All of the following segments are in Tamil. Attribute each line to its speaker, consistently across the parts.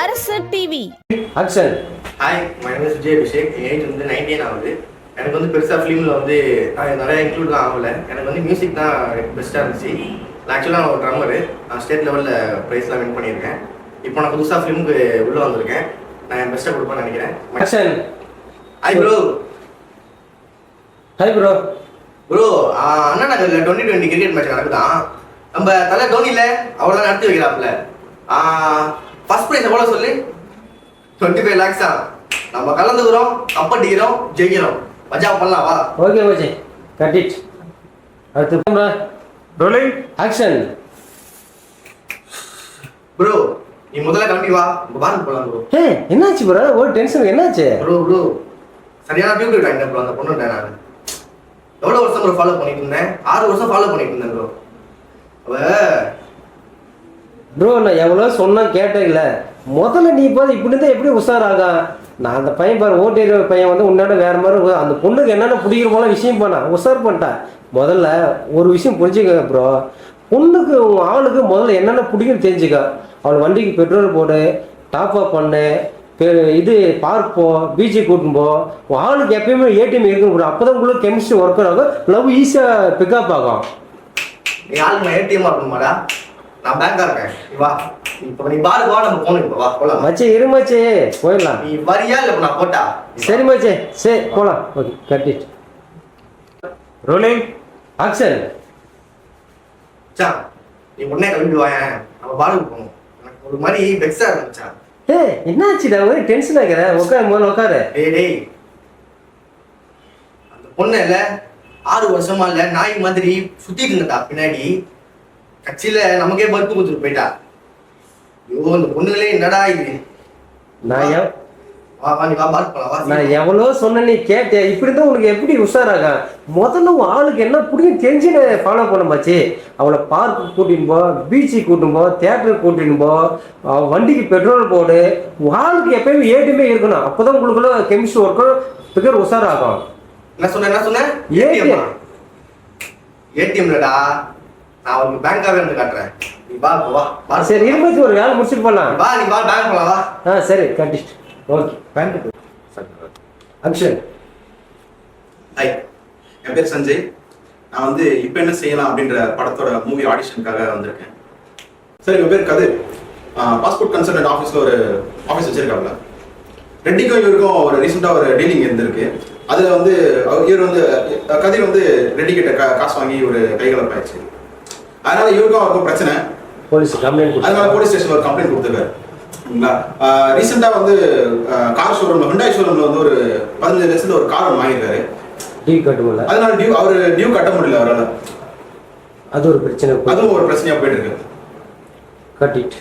Speaker 1: அரசு TV
Speaker 2: action
Speaker 3: hi my name Vijay Abhishek N age வந்து நைன்டீன் ஆகுது. எனக்கு வந்து பெருசாக ஃபிலிமில் வந்து நான் நிறைய இன்க்ளூட் தான் ஆகல. எனக்கு வந்து மியூசிக் தான் பெஸ்ட்டாக இருந்துச்சு. நான் ஆக்சுவலாக நான் ஒரு ட்ரம்மரு நான் ஸ்டேட் லெவலில் ப்ரைஸ்லாம் வின் பண்ணியிருக்கேன். இப்போ நான் புதுசாக ஃபிலிமுக்கு உள்ளே வந்திருக்கேன். நான் என் பெஸ்ட்டாக கொடுப்பேன்னு நினைக்கிறேன்.
Speaker 2: Action
Speaker 3: hi bro
Speaker 2: hi bro
Speaker 3: bro அண்ணா நகரில் டுவெண்ட்டி டுவெண்ட்டி கிரிக்கெட் மேட்ச் நடக்குதான் நம்ம தலை தோனியில் அவ்வளோ நடத்தி வைக்கிறாப்புல ஃபர்ஸ்ட் ப்ரைஸ் எவ்வளோ சொல்லு? டுவெண்ட்டி ஃபைவ் லேக்ஸா நம்ம கலந்துக்கிறோம் கப் அடிக்கிறோம் ஜெயிக்கிறோம். மஜா பண்ணலாம் வா.
Speaker 2: ஓகே ஓகே கட் இட் அடுத்து
Speaker 4: ரோலிங்
Speaker 2: ஆக்ஷன்
Speaker 3: ப்ரோ நீ முதல்ல கிளம்பி வா. நம்ம பாருங்க போலாம் ப்ரோ
Speaker 2: ஏ என்னாச்சு ப்ரோ ஒரு டென்ஷன் என்னாச்சு?
Speaker 3: ப்ரோ ப்ரோ சரியான பியூட்டி டைம் ப்ரோ அந்த பொண்ணு நான். எவ்வளோ வருஷம் ப்ரோ ஃபாலோ பண்ணிட்டு இருந்தேன்? ஆறு வருஷம் ஃபாலோ பண்ணிட்டு இருந்தேன் ப்ரோ அவ
Speaker 2: ப்ரோ நான் எவ்வளோ சொன்னேன் இல்லை. முதல்ல நீ போது இப்படி இருந்தால் எப்படி உஷாராக நான் அந்த பையன் பாரு ஓட்டேரி பையன் வந்து உன்னாட வேற மாதிரி அந்த பொண்ணுக்கு என்னென்ன பிடிக்கிற போல விஷயம் பண்ணா உஷார் பண்ணிட்டான் முதல்ல ஒரு விஷயம் புரிஞ்சுக்கங்க ப்ரோ பொண்ணுக்கு உன் ஆளுக்கு முதல்ல என்னென்ன பிடிக்குன்னு தெரிஞ்சுக்க. அவள் வண்டிக்கு பெட்ரோல் போடு டாப் அப் பண்ணு இது பார்க் போ பீச்சு கூட்டின்னு போ. உன் ஆளுக்கு எப்பயுமே ஏடிஎம் இருக்கணும் ப்ரோ அப்போ தான் உங்களுக்கு கெமிஸ்ட்ரி ஒர்க் ஆகும். லவ் ஈஸியாக பிக்கப் ஆகும்.
Speaker 3: ஏடிஎம் ஆளுக்கு நான் பேங்கா இருக்கேன். நீ வா. இப்போ நீ பாருக்கு வா நம்ம போனுக்கு இப்போ வா போலாம்.
Speaker 2: மச்சி இருமச்சி போயிடலாம்.
Speaker 3: நீ வரியா இல்லை நான் போட்டா?
Speaker 2: சரி மச்சி. சரி போலாம். Okay cut it
Speaker 4: rolling
Speaker 2: action
Speaker 3: மச்சான் நீ உடனே கிளம்பி வாயேன் நம்ம பாருக்கு போகணும். எனக்கு ஒரு மாதிரி வெக்ஸா இருந்துச்சா.
Speaker 2: ஏ என்னாச்சுடா? ஒரே டென்ஷன் ஆகிற உட்காரு முதல்ல உட்காரு.
Speaker 3: டேய் டேய். அந்த பொண்ணு இல்ல ஆறு வருஷமா இல்ல நாய் மாதிரி சுத்திட்டு இருந்தா பின்னாடி? கட்சியில நமக்கே பருப்பு கொடுத்துட்டு போயிட்டா? ஐயோ இந்த பொண்ணுங்களே என்னடா இது?
Speaker 2: நான் எவ்
Speaker 3: வா வா நீ வா பார்க்க போலாம் வா
Speaker 2: நான் எவ்வளோ சொன்ன நீ கேட்டே. இப்படி தான் உனக்கு எப்படி உஷாராக? முதல்ல உன் ஆளுக்கு என்ன பிடிக்கும் தெரிஞ்சு ஃபாலோ பண்ண மச்சி. அவளை பார்க்கு கூட்டின்னு போ பீச்சுக்கு கூட்டின்னு போ தேட்டருக்கு கூட்டின்னு போ வண்டிக்கு பெட்ரோல் போடு. உன் ஆளுக்கு எப்பயுமே ஏடிஎம்மே இருக்கணும். அப்போ தான் உங்களுக்குள்ள கெமிஸ்ட்ரி ஒர்க்கும் பிகர் உஷாராகும்.
Speaker 3: என்ன சொன்ன என்ன சொன்ன. ஏடிஎம் ஏடிஎம்லடா நான் உனக்கு பேங்காவே இருந்து காட்டுறேன். நீ இப்ப வா. வா.
Speaker 2: சரி இருமச்சி ஒரு வேலை முடிச்சுட்டு போகலாம்
Speaker 3: வா நீ வா பேங்க் போலாம் வா.
Speaker 2: ஆ சரி கட்டிட்டு ஓகே. பேண்ட் அக்ஷன்
Speaker 5: ஹாய் என் பேர் சஞ்சய். நான் வந்து இப்போ என்ன செய்யலாம் அப்படின்ற படத்தோட மூவி ஆடிஷனுக்காக வந்திருக்கேன். சார் எங்கள் பேர் கதிர். பாஸ்போர்ட் கன்சல்டன்ட் ஆஃபீஸில் ஒரு ஆஃபீஸ் வச்சிருக்காங்க ரெட்டிக்கும் இவருக்கும் ஒரு ரீசெண்டாக ஒரு டீலிங் இருந்திருக்கு. அதில் வந்து இவர் வந்து கதிர் வந்து ரெட்டி கிட்ட காசு வாங்கி ஒரு கைகலப்பாயிடுச்சு அதனால இவருக்கும் அவருக்கும் பிரச்சனை.
Speaker 2: போலீஸ் கம்ப்ளைண்ட்
Speaker 5: அதனால போலீஸ் ஸ்டேஷன் ஒரு கம்ப்ளைண்ட் கொடுத்துருக்காரு. ரீசெண்டாக வந்து கார் ஷோரூம்ல ஹுண்டாய் ஷோரூம்ல வந்து ஒரு பதினஞ்சு லட்சத்துல ஒரு கார் ஒன்று வாங்கியிருக்காரு.
Speaker 2: டீ கட்டுமில்ல
Speaker 5: அதனால டியூ அவர் டியூ கட்ட முடியல அவரால்.
Speaker 2: அது ஒரு பிரச்சனை.
Speaker 5: அதுவும் ஒரு பிரச்சனையா போயிட்டு இருக்கு
Speaker 2: கட்டிட்டு.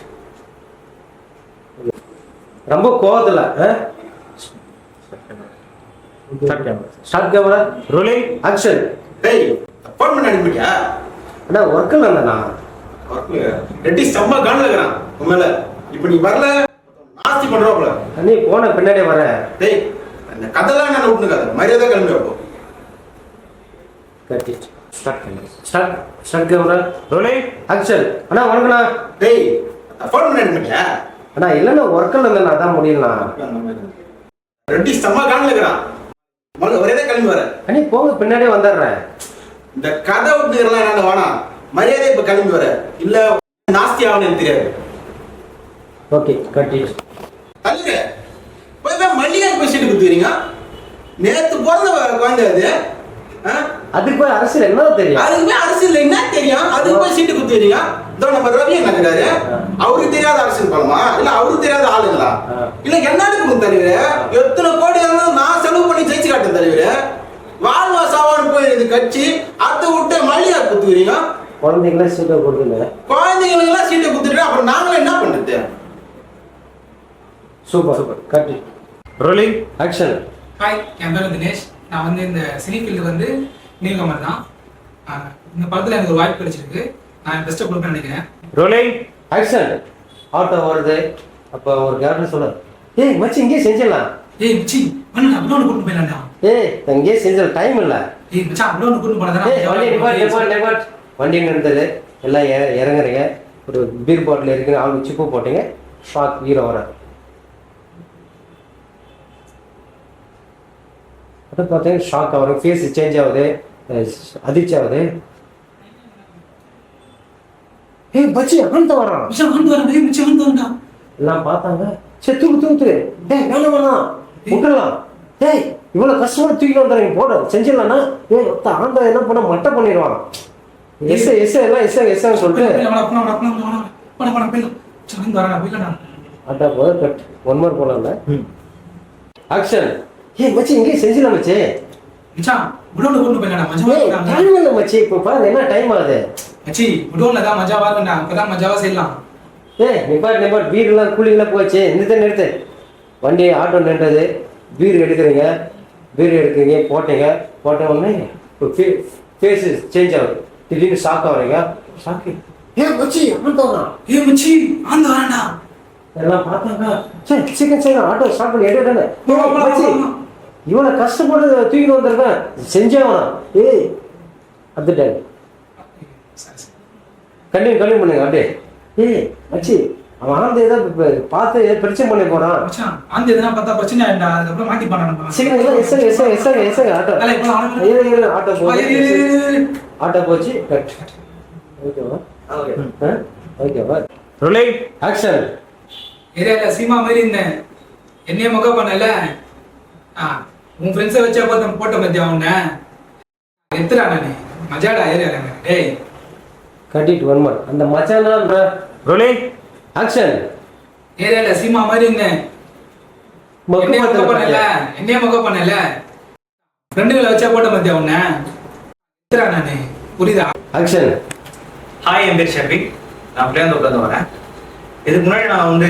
Speaker 2: ரொம்ப கோவத்துல
Speaker 4: start camera
Speaker 2: start camera
Speaker 4: rolling
Speaker 2: action
Speaker 5: டேய் அப்பாயின்மெண்ட் அடிப்பியா
Speaker 2: அண்ணா ஒர்க்கில் இல்லைண்ணா
Speaker 5: ரெட்டி செம்ம கான்ல இருக்கிறான் உன் மேல. இப்போ நீ வரல. நாஸ்தி பண்றாப்ல
Speaker 2: நீ போன பின்னாடியே வரேன்
Speaker 5: டேய் அந்த கதெல்லாம் என்ன விட்டுனுக்காத மரியாதை கிளம்பி அப்போ
Speaker 2: கட்டிட்டு
Speaker 4: start camera
Speaker 2: start start camera
Speaker 4: rolling
Speaker 2: action அண்ணா வணக்கண்ணா
Speaker 5: டேய் அப்பாயின்மெண்ட் அடிப்பியா
Speaker 2: அண்ணா இல்லைண்ணா ஒர்க்கில் இல்லைண்ணா அதான் முடியலண்ணா
Speaker 5: ரெட்டி செம்ம கான்ல இருக்கிறான் ஒரே தான் கிளம்பி வர.
Speaker 2: அண்ணி போங்க பின்னாடியே வந்துடுறேன்.
Speaker 5: இந்த கதை விட்டுக்கிறலாம் என்னன்னு வேணாம் மரியாதை இப்ப கிளம்பி வர. இல்ல நாஸ்தி ஆகணும் எனக்கு தெரியாது.
Speaker 2: ஓகே கட்டிட்டு
Speaker 5: தள்ளுங்க. போய் மல்லிகை போய் சீட்டு குத்துக்கிறீங்க நேத்து பிறந்த குழந்தை அது?
Speaker 2: அதுக்கு போய் அரசியல் என்ன தெரியும்?
Speaker 5: அதுக்கு போய் அரசியல் என்ன தெரியும்? அதுக்கு போய் சீட்டு குத்துக்கிறீங்க இதோ நம்ம ரவி என்ன இருக்காரு அவருக்கு தெரியாத அரசியல் பலமா இல்ல அவருக்கு தெரியாத ஆளுங்களா. இல்ல என்னத்துக்கு தலைவர் எத்தனை கோடி இருந்தாலும் நான் செலவு பண்ணி ஜெயிச்சு காட்டேன் தலைவர். வாழ்வா சாவான்னு போய் இது கட்சி. அதை விட்டு மல்லிகை குத்துக்கிறீங்க
Speaker 2: குழந்தைங்களே சீட்டை கொடுக்கல.
Speaker 5: குழந்தைங்களுக்கு எல்லாம் சீட்டை குத்துட்டு அப்புறம் நாங்களும் என்ன பண்றது?
Speaker 2: சூப்பர். சூப்பர். கட்டி.
Speaker 4: ரோலிங்
Speaker 2: ஆக்ஷன்
Speaker 6: ஹாய் என் பேர் தினேஷ். நான் வந்து இந்த சினி ஃபீல்டு வந்து நீலகமர் தான். இந்த படத்தில் எனக்கு ஒரு வாய்ப்பு கிடைச்சிருக்கு. நான் பெஸ்ட்டாக கொடுப்பேன்னு நினைக்கிறேன்.
Speaker 4: ரோலிங்
Speaker 2: ஆக்ஷன் ஆட்டோ வருது. அப்போ ஒரு கேரக்டர் சொல்ல. ஏய் மச்சி இங்கேயே செஞ்சிடலாம்.
Speaker 6: ஏய் மச்சி ஒன்று அப்படியே ஒன்று கூட்டு போயிடலாம்டா.
Speaker 2: ஏய் எங்கேயே செஞ்சல டைம் இல்லை.
Speaker 6: ஏய் மச்சான்
Speaker 2: அவ்வளோ வண்டி நிப்பாட் நிப்பாட் நிறுத்தது எல்லாம் இற இறங்குறீங்க. ஒரு பீர் பாட்டில் இருக்குன்னு அவங்க சிப்பு போட்டீங்க. ஷாக் ஹீரோ வர அப்புறம் பார்த்தீங்கன்னா ஷாக் ஆகும். ஃபேஸ் சேஞ்ச் ஆகுது. அதிர்ச்சி ஆகுது. ஏய் பச்சி அந்த வரான்.
Speaker 6: மச்சான் வந்து வரான். ஏய்
Speaker 2: எல்லாம் பார்த்தாங்க. சே தூக்கு தூக்கு ஏய் வேணாம் வேணாம். விட்டுறலாம் ஏய் இவ்வளவு கஷ்டமா தூக்கி வந்துடுறீங்க போட செஞ்சிடலாம்னா ஏய் ஒத்த ஆந்தா என்ன பண்ண மட்டை பண்ணிடுவான் எஸ் எஸ் எல்லாம் எஸ் எஸ் சொல்லிட்டு
Speaker 6: மச்சான்
Speaker 2: அட்டா போத கட் ஒன் மார்க் போலாம்ல ஆக்ஷன் ஏய் மச்சி இங்கே செஞ்சிடலாம் மச்சி
Speaker 6: மச்சான் குடோன்ல கொண்டு
Speaker 2: ஏய்
Speaker 6: இருக்காங்க
Speaker 2: டைம் இல்லை மச்சி இப்போ பாரு என்ன டைம் ஆகுது
Speaker 6: மச்சி குடோன்ல தான் மஜாவா இருக்கும்டா அப்பதான் மஜாவா செய்யலாம்
Speaker 2: ஏய் நிப்பாட் நிப்பாட் பீர்லாம் கூலிங்லாம் போச்சு நிறுத்த நிறுத்து வண்டி ஆட்டோ நின்றது பீர் எடுக்கிறீங்க பீர் எடுக்கிறீங்க போட்டீங்க போட்ட உடனே ஃபேஸ் சேஞ்ச் ஆகுது. திடீர்னு ஷாக் ஆகுறீங்க. ஷாக்கு ஏன் மச்சி ஆட்டோனா
Speaker 6: ஏய் மச்சி வந்து வரேன்டா
Speaker 2: எல்லாம் பார்த்தாங்க சரி சீக்கிரம் சீக்கிரம் ஆட்டோ ஸ்டார்ட் பண்ணி
Speaker 6: போலாம்.
Speaker 2: இவனை கஷ்டப்பட்டு தூக்கிட்டு வந்திருக்கேன். செஞ்சவனா ஏய்
Speaker 6: சரி சரி.
Speaker 2: கண்டினியூ கண்டினியூ பண்ணுங்க அப்படியே. ஏய் மச்சி அவன் ஆனந்த ஏதோ பார்த்து பிரச்சனை பண்ணி போறான்.
Speaker 6: அந்த எதுனா பார்த்தா பிரச்சனை ஆயிடும்டா அதுக்கப்புறம் மாட்டி
Speaker 2: சீக்கிரம் எல்லாம் எஸ்ஸங்க எஸ்ஸங்க எஸ்ஸங்க எஸ்ஸங்க ஆட்டோ. ஆட்டோ போச்சு ஆட்டோ போச்சு கட். ஓகேவா
Speaker 3: ஓகே.
Speaker 2: ஆ? ஓகேவா
Speaker 4: ரோலிங்
Speaker 2: ஆக்ஷன்
Speaker 6: ஏரியால சீமா மாதிரி இருந்தேன் என்னைய முக பண்ணல. ஆ உன் ஃப்ரெண்ட்ஸை வச்சா பார்த்து போட்ட மத்தியா உன்ன? எத்துடா நானு. மஜாடா ஏரியால டேய்
Speaker 2: கட்டிட்டு ஒன் மார்க் அந்த மச்சானா
Speaker 4: ரோலிங்
Speaker 2: ஆக்ஷன்
Speaker 6: ஏரியால சீமா மாதிரி இருந்தேன் என்னைய முக பண்ணல? என்னைய முக பண்ணல? ஃப்ரெண்டுகளை வச்சா போட்ட மத்தியா உன்ன? நானு. புரியுதா?
Speaker 2: ஆக்ஷன்
Speaker 1: ஹாய் என் பேர் ஷெர்விக் நான் பிள்ளையாந்தோப்லேருந்து வரேன். இதுக்கு முன்னாடி நான் வந்து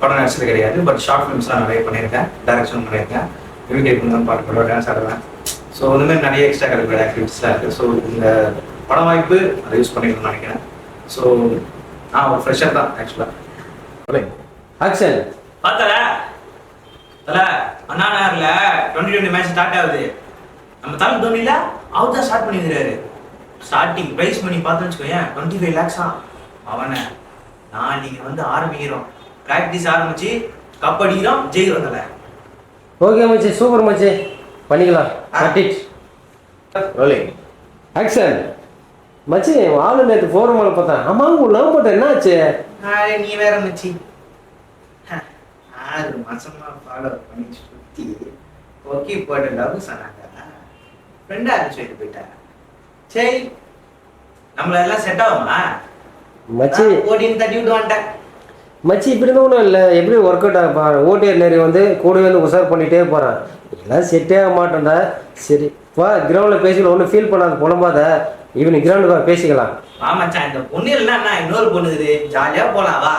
Speaker 1: படம் நடிச்சது கிடையாது. பட் ஷார்ட் ஃபிலிம்ஸ்லாம் நிறைய பண்ணியிருக்கேன். டைரக்ஷன் பண்ணியிருக்கேன். இமிடேட் பண்ணுவேன் பாட்டு பாடுவேன் டான்ஸ் ஆடுவேன். ஸோ இந்த மாதிரி நிறைய எக்ஸ்ட்ரா கரிக்குலர் ஆக்டிவிட்டிஸ்லாம் இருக்குது ஸோ இந்த படம் வாய்ப்பு அதை யூஸ் பண்ணிக்கணும்னு நினைக்கிறேன். ஸோ நான் ஒரு ஃப்ரெஷர் தான் ஆக்சுவலாக
Speaker 4: ரோலிங்
Speaker 2: ஆக்ஷன்
Speaker 1: பார்த்தல? தல அண்ணா நகர்ல டுவெண்ட்டி டுவெண்ட்டி மேட்ச் ஸ்டார்ட் ஆகுது. நம்ம தலை தோனில அவர் தான் ஸ்டார்ட் பண்ணிக்கிறாரு. ஸ்டார்டிங் பிரைஸ் மணி பார்த்தோன்னு வச்சுக்கோயேன் டுவெண்ட்டி ஃபைவ் லேக்ஸா அவனை நான் நீங்க வந்து ஆரம்பிக்கிறோம். ப்ராக்டிஸ் ஆரம்பிச்சு கப் அடிக்கிறோம் ஜெயிக்கிறோம் தல.
Speaker 2: ஓகே மச்சி சூப்பர் மச்சி. பண்ணிக்கலாம். கட்டிட்
Speaker 4: ரோலிங்
Speaker 2: ஆக்ஷன் மச்சி ஆளு நேற்று ஃபோர் மேலே பார்த்தேன். ஆமா உன் லவ் மட்டும் என்னாச்சு?
Speaker 1: ஆளே நீ வேற மச்சி. ஆறு மாசமா ஃபாலோ பண்ணி சுத்தி. ஓகே போட்டு லவ் சொன்னாங்க. ஃப்ரெண்டா சொல்லிட்டு போயிட்டா. சரி நம்மள எல்லாம் செட் ஆகுமா?
Speaker 2: மச்சி.
Speaker 1: ஓடின்னு தட்டி விட்டு வந்துட்டேன்.
Speaker 2: மச்சி இப்படி ஒன்றும் இல்லை. எப்படி ஒர்க் அவுட் ஆகப்பா ஓட்டியர் நேரி வந்து கூடவே வந்து உஷார் பண்ணிகிட்டே போகிறான் எல்லாம் செட்டே ஆக மாட்டேன்டா. சரி வா கிரவுண்டில் பேசிக்கலாம். ஒன்றும் ஃபீல் பண்ணாத புலம்பாத. ஈவினிங் கிரவுண்டுக்கு வா பேசிக்கலாம்.
Speaker 1: வா மச்சான் இந்த பொண்ணு இல்லைன்னா என்ன? இன்னொரு பொண்ணு இருக்குது ஜாலியா போலாம் வா.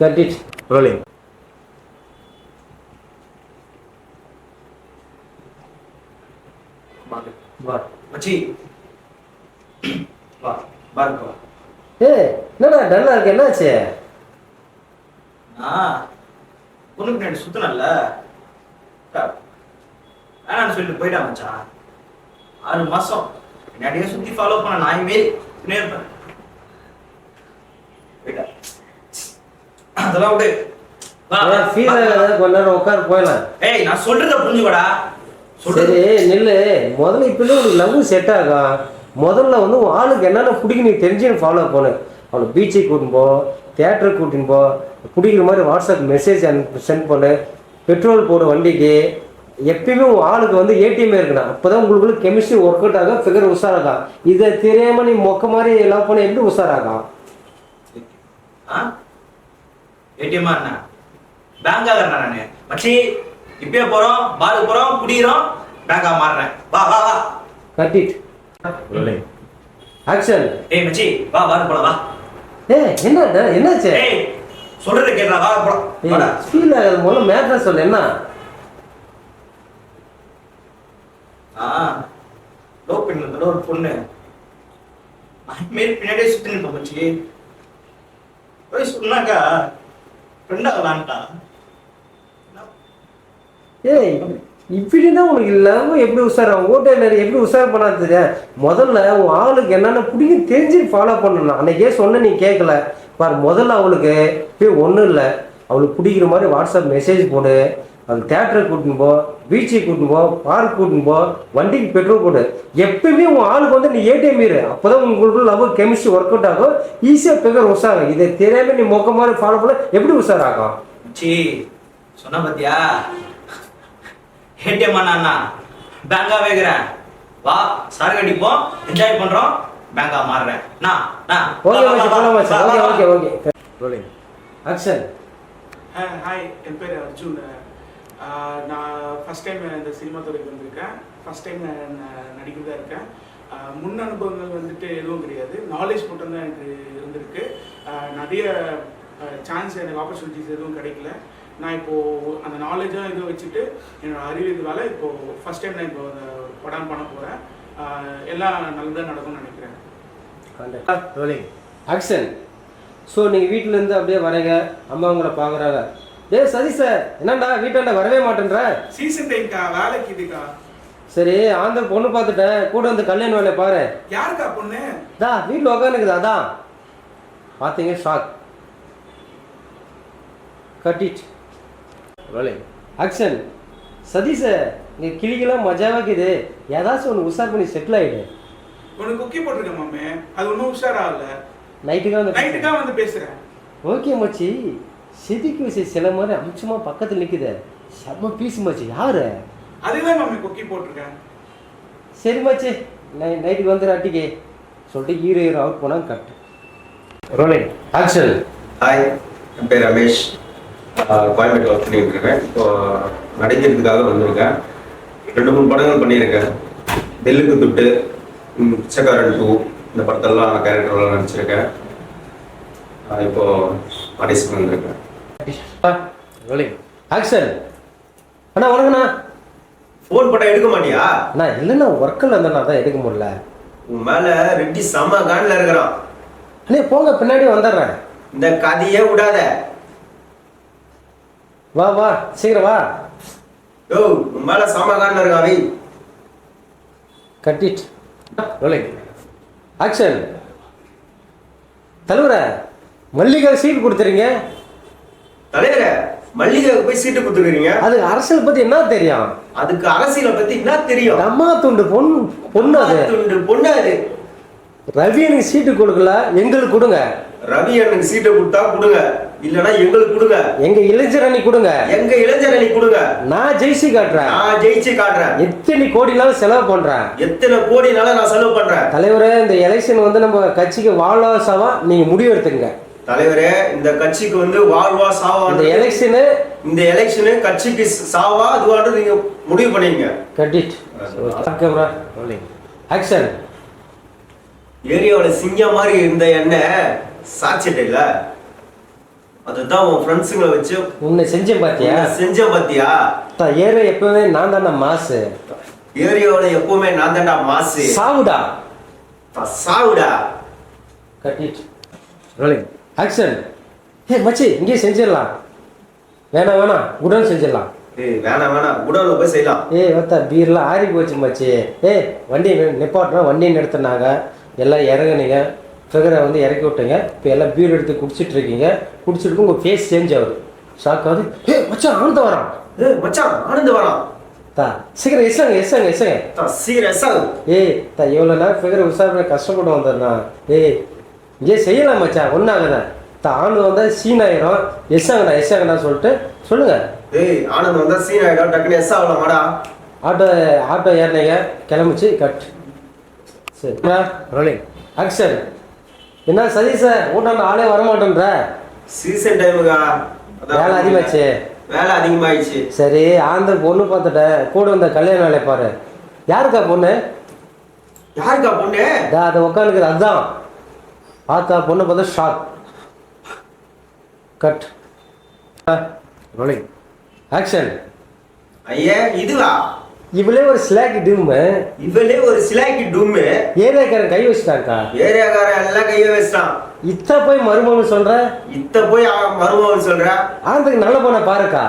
Speaker 2: கட்டிட்
Speaker 4: ரோலிங்
Speaker 1: மச்சி. வா பாருங்க வா.
Speaker 2: ஏய் என்னடா டல்லா இருக்கு? என்னாச்சு?
Speaker 1: ஆ பொண்ணு பின்னாடி சுத்தினல்ல. வேணான்னு சொல்லிட்டு போயிட்டான் மச்சான். ஆறு மாசம். பின்னாடியே சுத்தி ஃபாலோ பண்ண நாய் மாரி பின்னே இருப்பேன் அதெல்லாம் விடு.
Speaker 2: கொஞ்ச நேரம் உட்கார போயிடலாம்.
Speaker 1: ஏய் நான் சொல்றத புரிஞ்சுக்கோடா.
Speaker 2: சரி நில்லு. முதல்ல இப்படி ஒரு லவ் செட் ஆகும் முதல்ல வந்து உன் ஆளுக்கு என்னென்ன பிடிக்கும் நீ தெரிஞ்சு ஃபாலோ பண்ணு. அவனை பீச்சுக்கு கூட்டின்னு போ தேட்டருக்கு கூட்டின்னு போ பிடிக்கிற மாதிரி வாட்ஸ்அப் மெசேஜ் சென்ட் பண்ணு. பெட்ரோல் போடு வண்டிக்கு. எப்பயுமே உன் ஆளுக்கு வந்து ஏடிஎம் இருக்கணும் அப்பதான் உங்களுக்குள்ள கெமிஸ்ட்ரி ஒர்க் அவுட் ஆகும் ஃபிகர் உஷாராகும். இதை தெரியாம நீ மொக்க மாதிரி லவ் பண்ண எப்படி உஷாராகும்?
Speaker 1: ஆ? ஏடிஎம்மா என்ன பேங்காக நானு. மச்சி இப்பயே போறோம் பாருக்கு போறோம் குடிக்கிறோம். பேங்கா மாறுறேன். வா வா வா.
Speaker 2: கட்டிட் ஆக்ஷன்
Speaker 1: ஏய் மச்சி வா பாருக்கு போலாம் வா.
Speaker 2: ஏ என்ன என்னாச்சு?
Speaker 1: ஏய் சொல்றது கேட்கலாம் வா போலாம்.
Speaker 2: ஃபீல் ஆகாது முதல்ல மேட்ரை சொல்லு என்ன?
Speaker 1: ஆஹ் லோ ஒரு பொண்ணு. மேல் பின்னாடியே சுத்தி நிற்ப மச்சி போய் சொன்னாக்கா ஃப்ரெண்டாகலான்ட்டா
Speaker 2: ஏய் இப்படி தான் உனக்கு இல்லாமல் எப்படி உஷார்? ஓட்டை எப்படி உஷார் பண்ணாது தெரியா முதல்ல உன் ஆளுக்கு என்னென்ன பிடிக்கும் தெரிஞ்சு ஃபாலோ பண்ணணும். அன்னைக்கே சொன்ன நீ கேட்கல பார் முதல்ல அவளுக்கு போய் ஒன்றும் இல்லை. அவளுக்கு பிடிக்கிற மாதிரி வாட்ஸ்அப் மெசேஜ் போடு. அந்த தேட்டருக்கு கூட்டின்னு போ பீச்சுக்கு கூட்டின்னு போ பார்க் கூட்டின்னு போ வண்டிக்கு பெட்ரோல் போடு எப்பயுமே உன் ஆளுக்கு வந்து நீ ஏடிஎம் இரு. அப்போதான் உங்களுக்கு லவ் கெமிஸ்ட்ரி ஒர்க் அவுட் ஆகும். ஈஸியாக பிகர் உஷாரும் இதை தெரியாம நீ மொக்க மாதிரி ஃபாலோ பண்ண எப்படி உஷாராகும்?
Speaker 1: சி சொன்ன பாத்தியா? ஏடிஎம் அண்ணா பேங்கா வைக்கிறேன் வா சார் கட்டிப்போம் என்ஜாய் பண்றோம். பேங்கா மாறுறேன். நான் நான்
Speaker 2: okay okay okay okay okay action
Speaker 7: hi என் பேர் அர்ஜுன். நான் ஃபஸ்ட் டைம் இந்த சினிமா துறைக்கு வந்திருக்கேன். ஃபஸ்ட் டைம் நான் நடிக்கிறதா இருக்கேன். முன் அனுபவங்கள் வந்துட்டு எதுவும் கிடையாது. நாலேஜ் மட்டும்தான் எனக்கு இருந்திருக்கு. நிறைய சான்ஸ் எனக்கு ஆப்பர்ச்சுனிட்டிஸ் எதுவும் கிடைக்கல. நான் இப்போது அந்த நாலேஜாக இதை வச்சுட்டு என்னோடய அறிவு வேலை இப்போது ஃபஸ்ட் டைம் நான் இப்போ அந்த படம் பண்ண போகிறேன் எல்லாம் நல்லதாக நடக்கும்னு நினைக்கிறேன்.
Speaker 4: ஆக்சன்
Speaker 2: ஆக்ஷன் ஸோ நீங்கள் வீட்டிலேருந்து அப்படியே வரீங்க. அம்மா உங்களை பார்க்குறாங்க டேய் சதீஷ் சார். என்னடா வீட்டாண்ட வரவே மாட்டேன்ற?
Speaker 7: சீசன் டைம்க்கா வேலைக்கு இதுக்கா?
Speaker 2: சரி ஆந்திர பொண்ணு பார்த்துட்டேன் கூட வந்து கல்யாண வேலையை பாரு.
Speaker 7: யாருக்கா பொண்ணு?
Speaker 2: தா வீட்டில் உட்காந்துக்குது அதான் பார்த்தீங்க shock cut it
Speaker 4: rolling
Speaker 2: action Satish இங்கே கிளிகளாம் மஜாவாக்குது ஏதாச்சும் ஒன்று உஷார் பண்ணி செட்டில் ஆகிடு
Speaker 7: உனக்கு குக்கி போட்டிருக்கேன் மாமே. அது ஒன்றும் உஷாராகல
Speaker 2: நைட்டுக்காக வந்து
Speaker 7: நைட்டுக்காக வந்து பேசுறேன்.
Speaker 2: ஓகே மச்சி. செதுக்கி வச்சு சில மாதிரி அம்சமா பக்கத்தில் நிற்குது செம்ம பீஸ் மச்சி யாரு?
Speaker 7: அதுதான் மாமே குக்கி போட்டிருக்கேன்.
Speaker 2: சரி மச்சி நை நைட்டுக்கு வந்துடு அட்டிக்கு சொல்லிட்டு ஹீரோ ஹீரோ அவுட் போனால் கட்
Speaker 4: ரோலிங்
Speaker 2: ஆக்ஷன்
Speaker 8: ஹாய் என் பேர் ரமேஷ். கோயம்பேட்டில் ஒர்க் பண்ணிட்டு இருக்கேன் இப்போ நடிக்கிறதுக்காக வந்திருக்கேன். ரெண்டு மூணு படங்கள் பண்ணியிருக்கேன். தெல்லுக்கு துட்டு பிச்சைக்காரன் டூ இந்த படத்தெல்லாம் கேரக்டர்லாம் நடிச்சிருக்கேன். இப்போ ஆடிஷன் வந்திருக்கேன்.
Speaker 2: ஆக்ஷன் அண்ணா வணக்கண்ணா
Speaker 8: ஃபோன் படம் எடுக்க மாட்டியா?
Speaker 2: அண்ணா இல்லைண்ணா ஒர்க்கில் இருந்தேண்ணா தான் எடுக்க முடியல.
Speaker 8: உன் மேல ரெட்டி செம்ம காண்டில் இருக்கிறான்.
Speaker 2: அண்ணே போங்க பின்னாடி வந்துடுறேன்.
Speaker 8: இந்த கதையே விடாத.
Speaker 2: வா வா சீக்கிரம் வா.
Speaker 8: யோ உன் மேல செம்ம காண்டில் இருக்கான் வை?
Speaker 2: கட்டிட் ஆக்ஷன் தலைவர மல்லிகை சீட் கொடுத்துறீங்க.
Speaker 8: தலைவரே மல்லிகைக்கு போய் சீட்டு கொடுத்துருக்கீங்க
Speaker 2: அது அரசியல் பத்தி என்ன தெரியும்?
Speaker 8: அதுக்கு அரசியலை பத்தி என்ன தெரியும்?
Speaker 2: அம்மா துண்டு பொண்ணு பொண்ணு அது.
Speaker 8: துண்டு பொண்ணு அது.
Speaker 2: ரவி எனக்கு சீட்டு கொடுக்கல எங்களுக்கு கொடுங்க.
Speaker 8: ரவி அண்ணனுக்கு சீட்டை கொடுத்தா கொடுங்க. இல்லனா எங்களுக்கு கொடுங்க.
Speaker 2: எங்க இளைஞர் அணி கொடுங்க.
Speaker 8: எங்க இளைஞர் அணி கொடுங்க.
Speaker 2: நான் ஜெயிச்சு காட்டுறேன்.
Speaker 8: நான் ஜெயிச்சு காட்டுறேன்.
Speaker 2: எத்தனை கோடினாலும் செலவு பண்றேன்.
Speaker 8: எத்தனை கோடினால நான் செலவு பண்றேன்.
Speaker 2: தலைவரே இந்த எலெக்ஷன் வந்து நம்ம கட்சிக்கு வாழ்வாசாவா நீங்க முடிவு எடுத்துங்க
Speaker 8: தலைவரே இந்த கட்சிக்கு வந்து வாழ்வா சாவா
Speaker 2: இந்த எலெக்ஷனு
Speaker 8: இந்த எலெக்ஷனு கட்சிக்கு சாவா அதுவாட்டு நீங்க முடிவு பண்ணீங்க.
Speaker 2: கட்டிட் கேமரா ஆக்ஷன்
Speaker 8: ஏரியாவுல சிங்கம் மாதிரி இருந்த எண்ணெய் சாச்சிட்டு இல்ல. அதுதான் உன் ஃப்ரெண்ட்ஸுங்களை வச்சு
Speaker 2: உன்னை செஞ்சேன் பாத்தியா?
Speaker 8: செஞ்ச பாத்தியா?
Speaker 2: ஏற எப்பவுமே நான் தானே மாசு.
Speaker 8: ஏரியாவுல எப்பவுமே நான் தான்டா மாசு.
Speaker 2: சாவுடா.
Speaker 8: சாவுடா.
Speaker 2: கட்டிட்
Speaker 4: ரோலிங்
Speaker 2: ஆக்ஷன் ஏ மச்சி இங்கேயே செஞ்சிடலாம். வேணாம் வேணாம். உடன் செஞ்சிடலாம்.
Speaker 8: ஏய் வேணாம் வேணாம். குடோன்ல போய் செய்யலாம்.
Speaker 2: ஏய் ஒத்தா பீர்லாம் ஆறி போச்சு மச்சி. ஏய் வண்டி நிப்பாட்டினா வண்டியை நிறுத்தினாங்க. எல்லாம் இறங்குனீங்க. ஃபிகரை வந்து இறக்கி விட்டீங்க. இப்போ எல்லாம் பீர் எடுத்து குடிச்சிட்டு இருக்கீங்க. குடிச்சிட்டு உங்கள் ஃபேஸ் சேஞ்ச் ஆகுது. ஷாக் ஆகுது. ஏ மச்சான் ஆனந்த வரான்.
Speaker 8: ஏய் மச்சான் ஆனந்து வரான்.
Speaker 2: தா சீக்கிரம்
Speaker 8: தா, சீக்கிரம் எஸ் ஆகு
Speaker 2: ஏய் தா எவ்வளோ நேரம் ஃபிகரை விசாரணை கஷ்டப்பட்டு வந்தேன்னா. ஏய் இங்கே செய்யலாம் மச்சான். தா ஆனந்து வந்தால் சீன் ஆயிரும் எஸ்ஸாங்கடா எஸ்ஸாங்கடா சொல்லிட்டு சொல்லுங்கள்
Speaker 8: ஏய் ஆனந்த் வந்தா சீன் ஆயிடும் டக்குனு எஸ் ஆகலாமாடா?
Speaker 2: ஆட்டோ ஆட்டோ ஏறினீங்க. கிளம்பிச்சு கட். சரி
Speaker 4: ரோலிங்
Speaker 2: ஆக்ஷன் என்ன சதீஷ ஊட்டாண்ட ஆளே வரமாட்டேன்ற.
Speaker 8: சீசன் டைமுக்கா
Speaker 2: வேலை அதிகமாச்சு.
Speaker 8: வேலை அதிகமாயிடுச்சு.
Speaker 2: சரி ஆந்த பொண்ணு பார்த்துட்டேன் கூட வந்த கல்யாண வேலையை பாரு. யாருக்கா பொண்ணு?
Speaker 8: யாருக்கா பொண்ணு?
Speaker 2: அதை உட்காந்துக்குது அதுதான் பார்த்தா பொண்ணு பார்த்தா ஷாக் கட்
Speaker 4: ரோலிங்
Speaker 2: ஆக்ஷன்
Speaker 8: ஐயா இதுவா?
Speaker 2: இவளே ஒரு ஸ்லாக் டீமு
Speaker 8: இவளே ஒரு சிலாக்கி டூமு
Speaker 2: ஏரியாக்காரன் கை வச்சுட்டாக்கா
Speaker 8: ஏரியாக்காரன் எல்லாம் கைய வச்சிட்டான்.
Speaker 2: இத்த போய் மருமகன் சொல்ற?
Speaker 8: இத்த போய் மருமகன் சொல்ற?
Speaker 2: ஆனந்துக்கு நல்ல பொண்ணை பாருக்கா.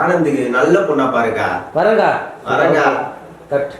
Speaker 8: ஆனந்துக்கு நல்ல பொண்ணா பாருக்கா.
Speaker 2: வரங்கா
Speaker 8: வரேங்க.
Speaker 2: கட்